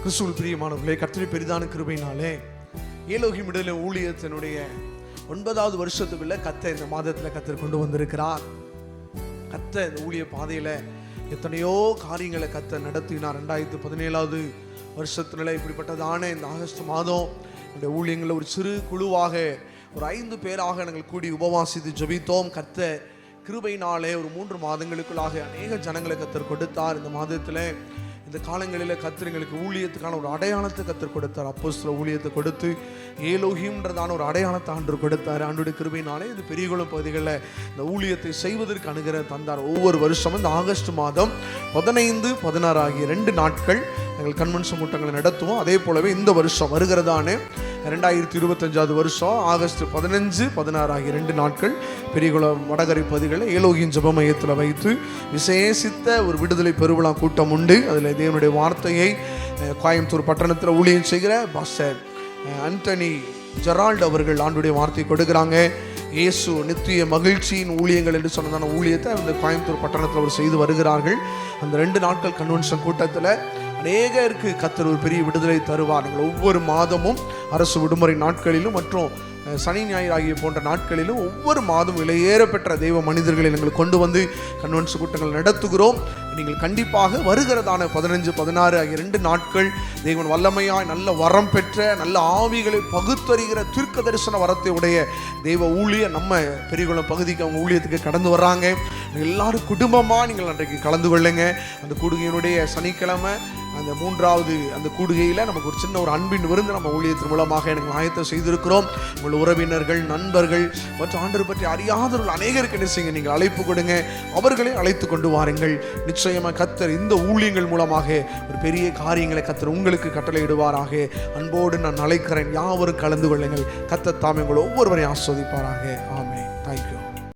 கிறிஸ்துவல் பிரியமானவர்களே கர்த்தரை பெரிதான கிருபையினாலே ஏலோகி மிடல ஊழியத்தினுடைய ஒன்பதாவது வருஷத்துக்குள்ள கத்த இந்த மாதத்தில் கத்தர் கொண்டு வந்திருக்கிறார். கத்த இந்த ஊழிய பாதையில் எத்தனையோ காரியங்களை கத்த நடத்தினார். ரெண்டாயிரத்து பதினேழாவது வருஷத்துல இப்படிப்பட்டதான இந்த ஆகஸ்ட் மாதம் இந்த ஊழியங்களில் ஒரு சிறு குழுவாக ஒரு ஐந்து பேராக நாங்கள் கூடி உபவாசித்து ஜெபித்தோம். கத்த கிருபையினாலே ஒரு மூன்று மாதங்களுக்குள்ளாக அநேக ஜனங்களை கத்தர் கொடுத்தார். இந்த மாதத்தில் இந்த காலங்களில் கத்தர் எங்களுக்கு ஊழியத்துக்கான ஒரு அடையாளத்தை கத்தர் கொடுத்தார். அப்போ சில ஊழியத்தை கொடுத்து ஏலோகியம்ன்றதான ஒரு அடையாளத்தை ஆண்டு கொடுத்தார். ஆண்டுடைய கிருபையினாலே இந்த பெரியகுளம் பகுதிகளில் இந்த ஊழியத்தை செய்வதற்கு அணுகிற தந்தார். ஒவ்வொரு வருஷமும் இந்த ஆகஸ்ட் மாதம் பதினைந்து பதினாறு ஆகிய ரெண்டு நாட்கள் எங்கள் கன்வென்ஷன் கூட்டங்களை நடத்துவோம். அதே போலவே இந்த வருஷம் வருகிறதானே ரெண்டாயிரத்தி இருபத்தஞ்சாவது வருஷம் ஆகஸ்ட் பதினஞ்சு பதினாறு ஆகிய ரெண்டு நாட்கள் பெரியகுளம் வடகரை பகுதிகளில் ஏலோகியின் ஜப மையத்தில் வைத்து விசேஷித்த ஒரு விடுதலை பெருவிழா கூட்டம் உண்டு. அதில் தேவனுடைய வார்த்தையை கோயம்புத்தூர் பட்டணத்தில் ஊழியம் செய்கிற பாஸ்டர் அண்டனி ஜெரால்ட் அவர்கள் ஆண்டுடைய வார்த்தை கொடுக்குறாங்க. இயேசு நித்திய மகிழ்ச்சியின் ஊழியங்கள் என்று சொன்னதான ஊழியத்தை அந்த கோயம்புத்தூர் பட்டணத்தில் அவர் செய்து வருகிறார்கள். அந்த ரெண்டு நாட்கள் கன்வென்ஷன் கூட்டத்தில் அநேகருக்கு கத்தர் ஒரு பெரிய விடுதலை தருவார். நீங்கள் ஒவ்வொரு மாதமும் அரசு விடுமுறை நாட்களிலும் மற்றும் சனி ஞாயிறு ஆகிய போன்ற நாட்களிலும் ஒவ்வொரு மாதம் விலையேற பெற்ற தெய்வ மனிதர்களை நாங்கள் கொண்டு வந்து கன்வென்ஸ் கூட்டங்கள் நடத்துகிறோம். நீங்கள் கண்டிப்பாக வருகிறதான பதினஞ்சு பதினாறு ஆகிய ரெண்டு நாட்கள் தெய்வன் வல்லமையாய் நல்ல வரம் பெற்ற நல்ல ஆவிகளை பகுத்தறிகிற தீர்க்க தரிசன வரத்தை உடைய தெய்வ ஊழிய நம்ம பெரியகுளம் பகுதிக்கு அவங்க ஊழியத்துக்கு கடந்து வர்றாங்க. எல்லாரும் குடும்பமாக நீங்கள் அன்றைக்கு கலந்து கொள்ளுங்க. அந்த கூடுகையினுடைய சனிக்கிழமை அந்த மூன்றாவது அந்த கூடுகையில் நமக்கு ஒரு சின்ன ஒரு அன்பின் விருந்து நம்ம ஊழியத்தின் மூலமாக எனக்கு ஆயத்தம் செய்திருக்கிறோம். உங்கள் உறவினர்கள் நண்பர்கள் மற்றும் ஆண்டர் பற்றி அறியாதவர்கள் அநேகருக்கு என்ன செய்யுங்க? நீங்கள் அழைப்பு கொடுங்க. அவர்களை அழைத்து கொண்டு வாருங்கள். நிச்சயமாக கத்தர் இந்த ஊழியங்கள் மூலமாக ஒரு பெரிய காரியங்களை கத்தர் உங்களுக்கு கட்டளையிடுவாராக. அன்போடு நான் அழைக்கிறேன். யாவரும் கலந்து கொள்ளுங்கள். கத்தர் தாமே உங்களை ஒவ்வொருவரையும் ஆஸ்வதிப்பாராக. ஆமே தேங்க்யூ